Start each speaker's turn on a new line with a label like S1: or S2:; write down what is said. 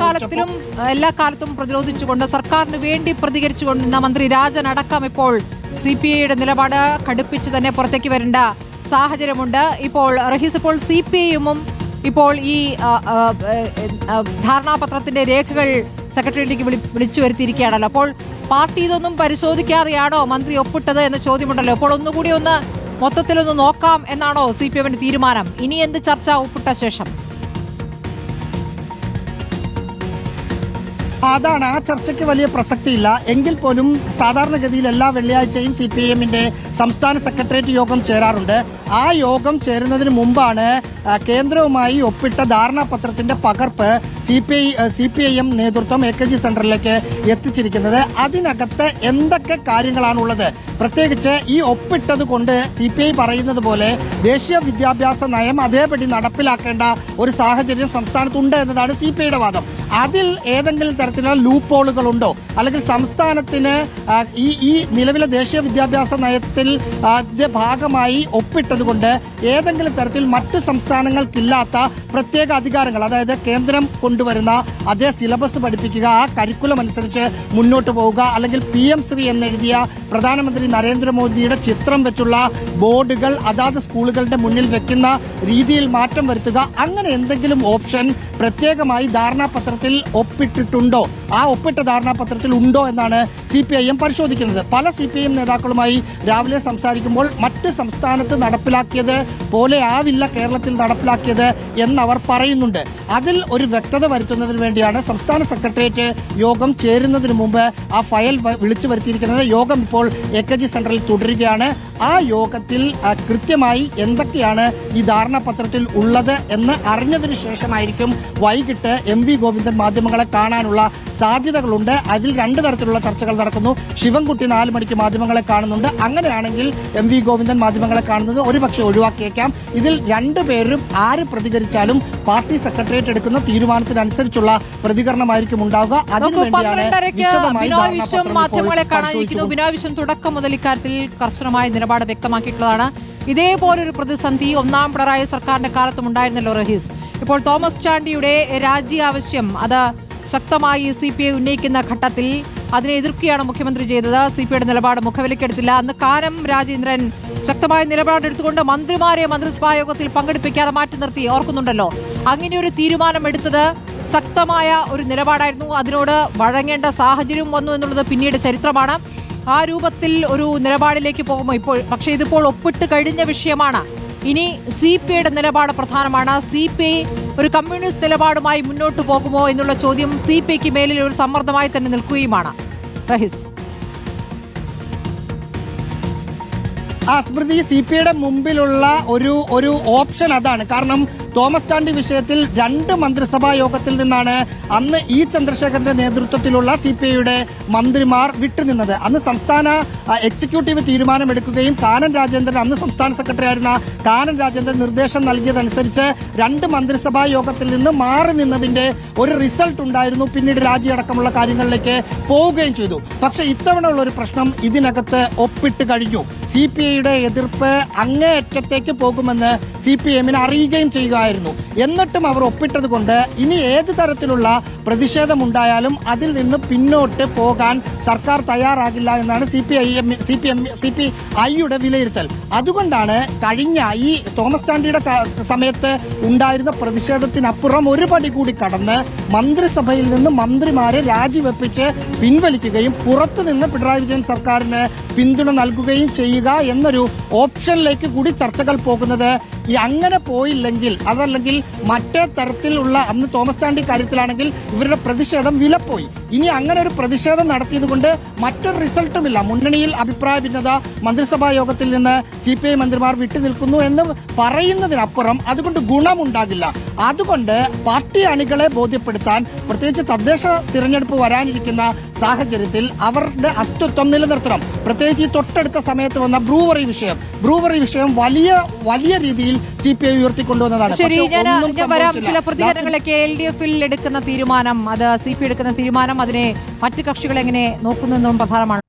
S1: കാലത്തിലും എല്ലാ കാലത്തും പ്രതിരോധിച്ചുകൊണ്ട് സർക്കാരിന് വേണ്ടി പ്രതികരിച്ചുകൊണ്ടിരുന്ന മന്ത്രി രാജൻ അടക്കം ഇപ്പോൾ സി പി ഐയുടെ നിലപാട് കടുപ്പിച്ച് തന്നെ പുറത്തേക്ക് വരേണ്ട സാഹചര്യമുണ്ട്. ഇപ്പോൾ റഹീസ് ഇപ്പോൾ സി പി ഐയുമും ഇപ്പോൾ ഈ ധാരണാപത്രത്തിന്റെ രേഖകൾ സെക്രട്ടേറിയറ്റിലേക്ക് വിളി വിളിച്ചു വരുത്തിയിരിക്കുകയാണല്ലോ. അപ്പോൾ പാർട്ടി ഇതൊന്നും പരിശോധിക്കാതെയാണോ മന്ത്രി ഒപ്പിട്ടത് എന്ന ചോദ്യമുണ്ടല്ലോ. അപ്പോൾ ഒന്നുകൂടി ഒന്ന് മൊത്തത്തിലൊന്ന് നോക്കാം എന്നാണോ സി പി എമ്മിന്റെ തീരുമാനം. ഇനി എന്ത് ചർച്ച ഒപ്പിട്ട ശേഷം?
S2: അതാണ് ആ ചർച്ചയ്ക്ക് വലിയ പ്രസക്തിയില്ല. എങ്കിൽ പോലും സാധാരണഗതിയിൽ എല്ലാ വെള്ളിയാഴ്ചയും സി പി എമ്മിന്റെ സംസ്ഥാന സെക്രട്ടേറിയറ്റ് യോഗം ചേരാറുണ്ട്. ആ യോഗം ചേരുന്നതിന് മുമ്പാണ് കേന്ദ്രവുമായി ഒപ്പിട്ട ധാരണാപത്രത്തിന്റെ പകർപ്പ് C P I C P I M നേതൃത്വം എ കെ ജി സെന്ററിലേക്ക് എത്തിച്ചിരിക്കുന്നത്. അതിനകത്ത് എന്തൊക്കെ കാര്യങ്ങളാണുള്ളത്? പ്രത്യേകിച്ച് ഈ ഒപ്പിട്ടത് കൊണ്ട് സി പി ഐ പറയുന്നത് പോലെ ദേശീയ വിദ്യാഭ്യാസ നയം അതേപടി നടപ്പിലാക്കേണ്ട ഒരു സാഹചര്യം സംസ്ഥാനത്തുണ്ട് എന്നതാണ് സി പി ഐയുടെ വാദം. അതിൽ ഏതെങ്കിലും തരത്തിലുള്ള ലൂപ്പ് ഹോളുകളുണ്ടോ അല്ലെങ്കിൽ സംസ്ഥാനത്തിന് ഈ ഈ നിലവിലെ ദേശീയ വിദ്യാഭ്യാസ നയത്തിൽ ഭാഗമായി ഒപ്പിട്ടതുകൊണ്ട് ഏതെങ്കിലും തരത്തിൽ മറ്റു സംസ്ഥാനങ്ങൾക്കില്ലാത്ത പ്രത്യേക അധികാരങ്ങൾ അതായത് കേന്ദ്രം കൊണ്ടുവരുന്ന അതേ സിലബസ് പഠിപ്പിക്കുക ആ കരിക്കുലം അനുസരിച്ച് മുന്നോട്ട് പോവുക. അല്ലെങ്കിൽ പി എം ശ്രീ എന്നെഴുതിയ പ്രധാനമന്ത്രി നരേന്ദ്രമോദിയുടെ ചിത്രം വെച്ചുള്ള ബോർഡുകൾ അതാത് സ്കൂളുകളുടെ മുന്നിൽ വെക്കുന്ന രീതിയിൽ മാറ്റം വരുത്തുക. അങ്ങനെ എന്തെങ്കിലും ഓപ്ഷൻ പ്രത്യേകമായി ധാരണാപത്രത്തിൽ ഒപ്പിട്ടിട്ടുണ്ടോ? ആ ഒപ്പിട്ട ധാരണാപത്രത്തിൽ ഉണ്ടോ എന്നാണ് സി പി ഐ എം പരിശോധിക്കുന്നത്. പല സി പി ഐ എം നേതാക്കളുമായി രാവിലെ സംസാരിക്കുമ്പോൾ മറ്റ് സംസ്ഥാനത്ത് നടപ്പിലാക്കിയത് പോലെ ആവില്ല കേരളത്തിൽ നടപ്പിലാക്കിയത് എന്നവർ പറയുന്നുണ്ട്. അതിൽ ഒരു വ്യക്തത വരുത്തുന്നതിന് വേണ്ടിയാണ് സംസ്ഥാന സെക്രട്ടേറിയറ്റ് യോഗം ചേരുന്നതിന് മുമ്പ് ആ ഫയൽ വിളിച്ചു വരുത്തിയിരിക്കുന്നത്. യോഗം ഇപ്പോൾ എ കെ ജി സെന്ററിൽ തുടരുകയാണ്. ആ യോഗത്തിൽ കൃത്യമായി എന്തൊക്കെയാണ് ഈ ധാരണാപത്രത്തിൽ ഉള്ളത് എന്ന് അറിഞ്ഞതിന് ശേഷമായിരിക്കും വൈകിട്ട് എം വി ഗോവിന്ദൻ മാധ്യമങ്ങളെ കാണാനുള്ള സാധ്യതകളുണ്ട്. അതിൽ രണ്ട് തരത്തിലുള്ള ചർച്ചകൾ നടക്കുന്നു. ശിവൻകുട്ടി നാല് മണിക്ക് മാധ്യമങ്ങളെ കാണുന്നുണ്ട്. അങ്ങനെയാണെങ്കിൽ എം വി ഗോവിന്ദൻ മാധ്യമങ്ങളെ കാണുന്നത് ഒരുപക്ഷെ ഒഴിവാക്കിയേക്കാം. ഇതിൽ രണ്ടുപേരും ആര് പ്രതികരിച്ചാലും പാർട്ടി സെക്രട്ടേറിയറ്റ് എടുക്കുന്ന തീരുമാനത്തിനനുസരിച്ചുള്ള പ്രതികരണമായിരിക്കും ഉണ്ടാവുക. അതിനുവേണ്ടിയാണ്
S1: മാധ്യമങ്ങളെ കാണാനിരിക്കുന്നു
S2: പരിശോധിക്കുന്നത്.
S1: ബിനോയ് വിശ്വം തുടക്കം മുതൽ ഇക്കാര്യത്തിൽ കർശനമായ നിലപാട് വ്യക്തമാക്കിയിട്ടുള്ളതാണ്. ഇതേപോലൊരു പ്രതിസന്ധി ഒന്നാം പിണറായി സർക്കാരിന്റെ കാലത്തും ഉണ്ടായിരുന്നല്ലോ റഹീസ്. ഇപ്പോൾ തോമസ് ചാണ്ടിയുടെ രാജി ആവശ്യം അത് ശക്തമായി സി പി ഐ ഉന്നയിക്കുന്ന ഘട്ടത്തിൽ അതിനെ എതിർക്കുകയാണ് മുഖ്യമന്ത്രി ചെയ്തത്. സി പി ഐയുടെ നിലപാട് മുഖവിലക്കെടുത്തില്ല അന്ന് കാനം രാജേന്ദ്രൻ ശക്തമായ നിലപാടെടുത്തുകൊണ്ട് മന്ത്രിമാരെ മന്ത്രിസഭാ യോഗത്തിൽ പങ്കെടുപ്പിക്കാതെ മാറ്റി നിർത്തി. ഓർക്കുന്നുണ്ടല്ലോ? അങ്ങനെയൊരു തീരുമാനം എടുത്തത് ശക്തമായ ഒരു നിലപാടായിരുന്നു. അതിനോട് വഴങ്ങേണ്ട സാഹചര്യം വന്നു എന്നുള്ളത് പിന്നീട് ചരിത്രമാണ്. ആ രൂപത്തിൽ ഒരു നിലപാടിലേക്ക് പോകുമോ? ഇപ്പോൾ പക്ഷേ ഇതിപ്പോൾ ഒപ്പിട്ട് കഴിഞ്ഞ വിഷയമാണ്. ഇനി സി പി ഐയുടെ നിലപാട് പ്രധാനമാണ്. സി പി ഐ ഒരു കമ്മ്യൂണിസ്റ്റ് നിലപാടുമായി മുന്നോട്ട് പോകുമോ എന്നുള്ള ചോദ്യം സി പി ഐക്ക് മേലിൽ ഒരു സമ്മർദ്ദമായി തന്നെ നിൽക്കുകയുമാണ്. റഹിസ്.
S2: ആ സ്മൃതി സി പി ഐയുടെ മുമ്പിലുള്ള ഒരു ഒരു ഓപ്ഷൻ അതാണ്. കാരണം തോമസ് ചാണ്ടി വിഷയത്തിൽ രണ്ട് മന്ത്രിസഭാ യോഗത്തിൽ നിന്നാണ് അന്ന് ഇ ചന്ദ്രശേഖരന്റെ നേതൃത്വത്തിലുള്ള സി പി ഐയുടെ മന്ത്രിമാർ വിട്ടുനിന്നത്. അന്ന് സംസ്ഥാന എക്സിക്യൂട്ടീവ് തീരുമാനമെടുക്കുകയും കാനൻ രാജേന്ദ്രൻ അന്ന് സംസ്ഥാന സെക്രട്ടറി ആയിരുന്ന കാനൻ രാജേന്ദ്രൻ നിർദ്ദേശം നൽകിയതനുസരിച്ച് രണ്ട് മന്ത്രിസഭാ യോഗത്തിൽ നിന്ന് മാറി നിന്നതിന്റെ ഒരു റിസൾട്ട് ഉണ്ടായിരുന്നു. പിന്നീട് രാജിയടക്കമുള്ള കാര്യങ്ങളിലേക്ക് പോവുകയും ചെയ്തു. പക്ഷേ ഇത്തവണ ഉള്ള ഒരു പ്രശ്നം ഇതിനകത്ത് ഒപ്പിട്ട് കഴിഞ്ഞു. സി പി ഐയുടെ എതിർപ്പ് അങ്ങേയറ്റത്തേക്ക് പോകുമെന്ന് സി പി എമ്മിനെ അറിയുകയും ചെയ്യുകയായിരുന്നു. എന്നിട്ടും അവർ ഒപ്പിട്ടത് കൊണ്ട് ഇനി ഏത് തരത്തിലുള്ള പ്രതിഷേധമുണ്ടായാലും അതിൽ നിന്ന് പിന്നോട്ട് പോകാൻ സർക്കാർ തയ്യാറാകില്ല എന്നാണ് C P I M C P M C P ഐയുടെ വിലയിരുത്തൽ. അതുകൊണ്ടാണ് കഴിഞ്ഞ ഈ തോമസ് ചാണ്ടിയുടെ സമയത്ത് ഉണ്ടായിരുന്ന പ്രതിഷേധത്തിനപ്പുറം ഒരു പടി കൂടി കടന്ന് മന്ത്രിസഭയിൽ നിന്ന് മന്ത്രിമാരെ രാജിവെപ്പിച്ച് പിൻവലിക്കുകയും പുറത്തുനിന്ന് പിണറായി വിജയൻ സർക്കാരിന് പിന്തുണ നൽകുകയും ചെയ്യുക എന്നൊരു ഓപ്ഷനിലേക്ക് കൂടി ചർച്ചകൾ പോകുന്നത്. അങ്ങനെ പോയില്ലെങ്കിൽ അതല്ലെങ്കിൽ മറ്റേ തരത്തിലുള്ള അന്ന് തോമസ് ചാണ്ടി കാര്യത്തിലാണെങ്കിൽ ഇവരുടെ പ്രതിഷേധം വിലപ്പോയി. ഇനി അങ്ങനെ ഒരു പ്രതിഷേധം നടത്തിയത് കൊണ്ട് മറ്റൊരു റിസൾട്ടുമില്ല. മുന്നണിയിൽ അഭിപ്രായ ഭിന്നത മന്ത്രിസഭാ യോഗത്തിൽ നിന്ന് സി പി ഐ മന്ത്രിമാർ വിട്ടുനിൽക്കുന്നു എന്ന് പറയുന്നതിനപ്പുറം അതുകൊണ്ട് ഗുണമുണ്ടാകില്ല. അതുകൊണ്ട് പാർട്ടി അണികളെ ബോധ്യപ്പെടുത്താൻ പ്രത്യേകിച്ച് തദ്ദേശ തിരഞ്ഞെടുപ്പ് വരാനിരിക്കുന്ന സാഹചര്യത്തിൽ അവരുടെ അസ്തിത്വം നിലനിർത്തണം. പ്രത്യേകിച്ച് ഈ തൊട്ടടുത്ത സമയത്ത് വന്ന ബ്രൂവറി വിഷയം. ബ്രൂവറി വിഷയം വലിയ വലിയ രീതിയിൽ സി പി ഐ ഉയർത്തിക്കൊണ്ടുവന്നതാണ്
S1: ശരി ഞാൻ ഞാൻ വരാം. ചില പ്രതികരണങ്ങളൊക്കെ എൽ ഡി എഫിൽ എടുക്കുന്ന തീരുമാനം അത് സി പി എടുക്കുന്ന തീരുമാനം അതിനെ മറ്റു കക്ഷികൾ എങ്ങനെ നോക്കുന്നു എന്നും പ്രധാനമാണ്.